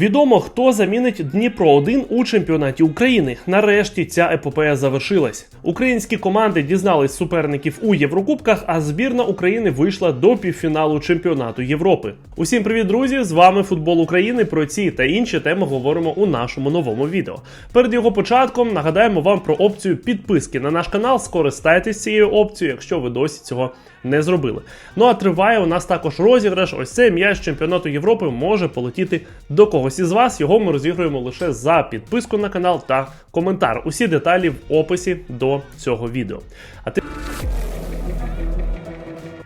Відомо, хто замінить Дніпро 1 у чемпіонаті України. Нарешті ця епопея завершилась. Українські команди дізнались суперників у Єврокубках, а збірна України вийшла до півфіналу чемпіонату Європи. Усім привіт, друзі! З вами футбол України. Про ці та інші теми говоримо у нашому новому відео. Перед його початком нагадаємо вам про опцію підписки на наш канал. Скористайтесь цією опцією, якщо ви досі цього не зробили. Ну а триває у нас також розіграш. Ось цей м'яч чемпіонату Європи може полетіти до когось із вас. Його ми розігруємо лише за підписку на канал та коментар. Усі деталі в описі до цього відео. А ти.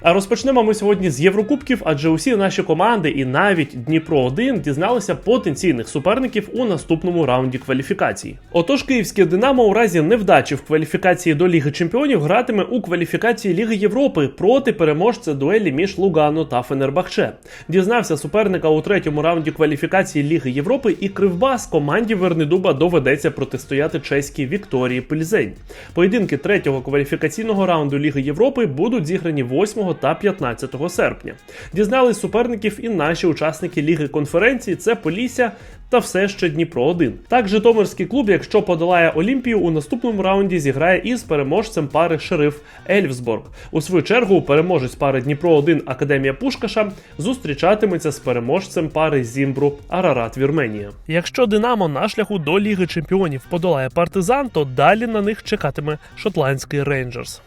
А розпочнемо ми сьогодні з Єврокубків, адже усі наші команди і навіть Дніпро 1 дізналися потенційних суперників у наступному раунді кваліфікації. Отож, київське Динамо у разі невдачі в кваліфікації до Ліги Чемпіонів гратиме у кваліфікації Ліги Європи проти переможця дуелі між Лугано та Фенербахче. Дізнався суперника у третьому раунді кваліфікації Ліги Європи і Кривбас команді Вернедуба доведеться протистояти чеській Вікторії Пильзень. Поєдинки третього кваліфікаційного раунду Ліги Європи будуть зіграні 8 та 15 серпня. Дізнались суперників і наші учасники Ліги конференції це Полісся та все ще Дніпро 1 Так, Житомирський клуб, якщо подолає Олімпію, у наступному раунді зіграє із переможцем пари Шериф Ельфсборг. У свою чергу переможець пари Дніпро 1 Академія Пушкаша зустрічатиметься з переможцем пари Зімбру Арарат Вірменія. Якщо Динамо на шляху до Ліги Чемпіонів подолає партизан, то далі на них чекатиме шотландський Рейнджерс.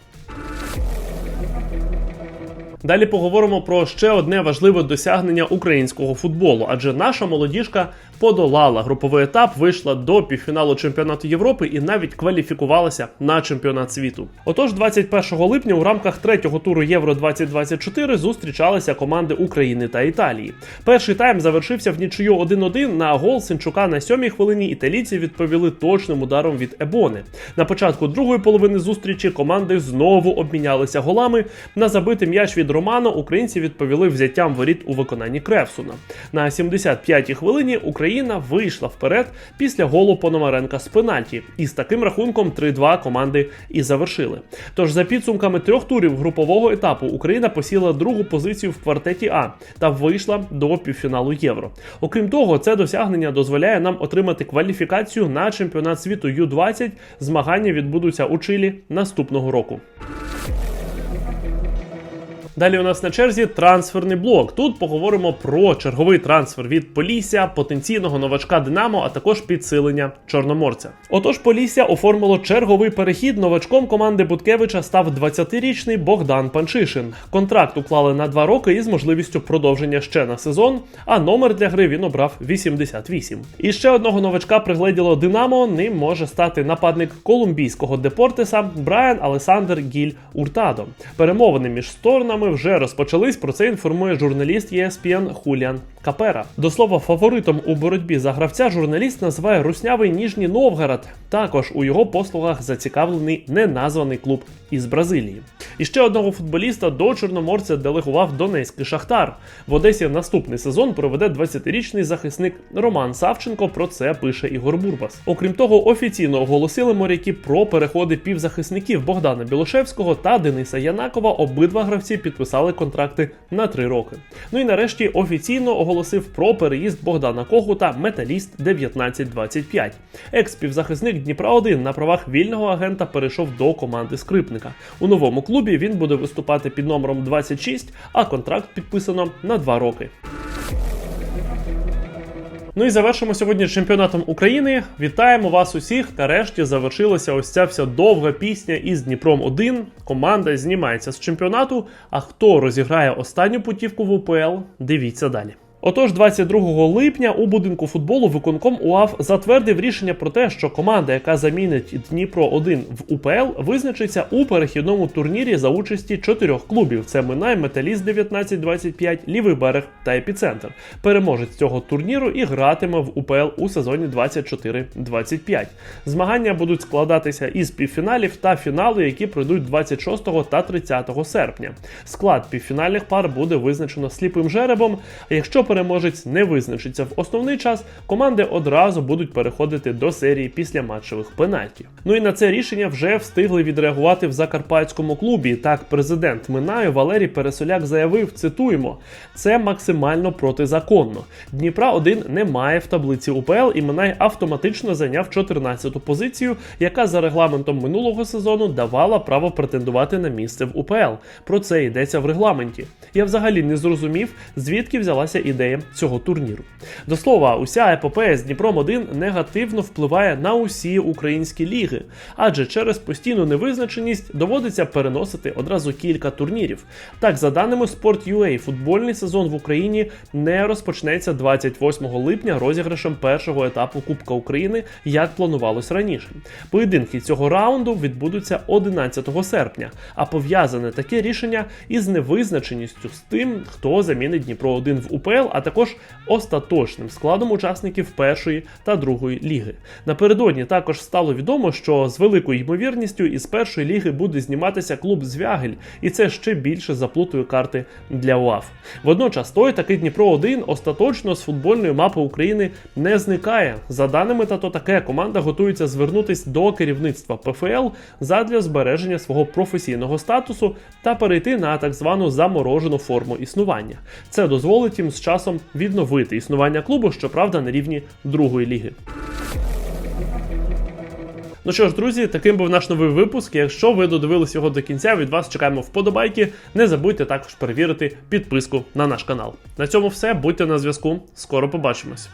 Далі поговоримо про ще одне важливе досягнення українського футболу, адже наша молодіжка подолала груповий етап, вийшла до півфіналу чемпіонату Європи і навіть кваліфікувалася на чемпіонат світу. Отож, 21 липня у рамках третього туру Євро 2024 зустрічалися команди України та Італії. Перший тайм завершився в нічию 1-1 на гол Сенчука на сьомій хвилині. Італійці відповіли точним ударом від Ебони. На початку другої половини зустрічі команди знову обмінялися голами. На забитий м'яч від Романо українці відповіли взяттям воріт у виконанні Кревсуна. На 75-й хвилині Україна вийшла вперед після голу Пономаренка з пенальті, і з таким рахунком 3-2 команди і завершили. Тож за підсумками трьох турів групового етапу Україна посіла другу позицію в квартеті А та вийшла до півфіналу Євро. Окрім того, це досягнення дозволяє нам отримати кваліфікацію на чемпіонат світу Ю-20. Змагання відбудуться у Чилі наступного року. Далі у нас на черзі трансферний блок. Тут поговоримо про черговий трансфер від Полісся, потенційного новачка Динамо, а також підсилення Чорноморця. Отож, Полісся оформило черговий перехід. Новачком команди Буткевича став 20-річний Богдан Панчишин. Контракт уклали на два роки із можливістю продовження ще на сезон. А номер для гри він обрав 88. І ще одного новачка пригледіло Динамо. Ним може стати нападник колумбійського депортеса Брайан Алесандр Гіль Уртадо. Перемовини між сторонами вже розпочались. Про це інформує журналіст ESPN Хуліан Капера. До слова, фаворитом у боротьбі за гравця журналіст називає руснявий Ніжній Новгород. Також у його послугах зацікавлений неназваний клуб із Бразилії. І ще одного футболіста до Чорноморця делегував Донецький Шахтар. В Одесі наступний сезон проведе 20-річний захисник Роман Савченко. Про це пише Ігор Бурбас. Окрім того, офіційно оголосили моряки про переходи півзахисників Богдана Білошевського та Дениса Янакова. Обидва гравці підписали контракти на три роки. Ну і нарешті офіційно оголосив про переїзд Богдана Когута Металіст 1925. Екс-півзахисник Дніпра 1 на правах вільного агента перейшов до команди скрипника. У новому клубі він буде виступати під номером 26, а контракт підписано на два роки. Ну і завершимо сьогодні чемпіонатом України. Вітаємо вас усіх. Нарешті завершилася ось ця вся довга пісня із Дніпром 1. Команда знімається з чемпіонату. А хто розіграє останню путівку в УПЛ? Дивіться далі. Отож, 22 липня у будинку футболу виконком УАФ затвердив рішення про те, що команда, яка замінить Дніпро 1 в УПЛ, визначиться у перехідному турнірі за участі чотирьох клубів: це Минай, Металіст 1925, Лівий берег та Епіцентр. Переможець цього турніру і гратиме в УПЛ у сезоні 24-25. Змагання будуть складатися із півфіналів та фіналу, які пройдуть 26 та 30 серпня. Склад півфінальних пар буде визначено сліпим жеребом. Якщо переможець не визначиться в основний час, команди одразу будуть переходити до серії після матчевих пенальтів. Ну і на це рішення вже встигли відреагувати в закарпатському клубі. Так, президент Минаю Валерій Пересоляк заявив: цитуємо: це максимально протизаконно. Дніпра 1 не має в таблиці УПЛ, і Минай автоматично зайняв 14-ту позицію, яка за регламентом минулого сезону давала право претендувати на місце в УПЛ. Про це йдеться в регламенті. Я взагалі не зрозумів, звідки взялася ідея цього турніру. До слова, уся епопея з Дніпром 1 негативно впливає на усі українські ліги, адже через постійну невизначеність доводиться переносити одразу кілька турнірів. Так, за даними Sport.ua, футбольний сезон в Україні не розпочнеться 28 липня розіграшем першого етапу Кубка України, як планувалось раніше. Поєдинки цього раунду відбудуться 11 серпня, а пов'язане таке рішення із невизначеністю з тим, хто замінить Дніпро 1 в УПЛ, а також остаточним складом учасників першої та другої ліги. Напередодні також стало відомо, що з великою ймовірністю із першої ліги буде зніматися клуб Звягель, і це ще більше заплутує карти для УАФ. Водночас той такий Дніпро 1 остаточно з футбольної мапи України не зникає. За даними та то таке, команда готується звернутись до керівництва ПФЛ задля збереження свого професійного статусу та перейти на так звану заморожену форму існування. Це дозволить їм з часом відновити існування клубу, щоправда, на рівні другої ліги. Ну що ж, друзі, таким був наш новий випуск. Якщо ви додивились його до кінця, від вас чекаємо вподобайки. Не забудьте також перевірити підписку на наш канал. На цьому все. Будьте на зв'язку. Скоро побачимось.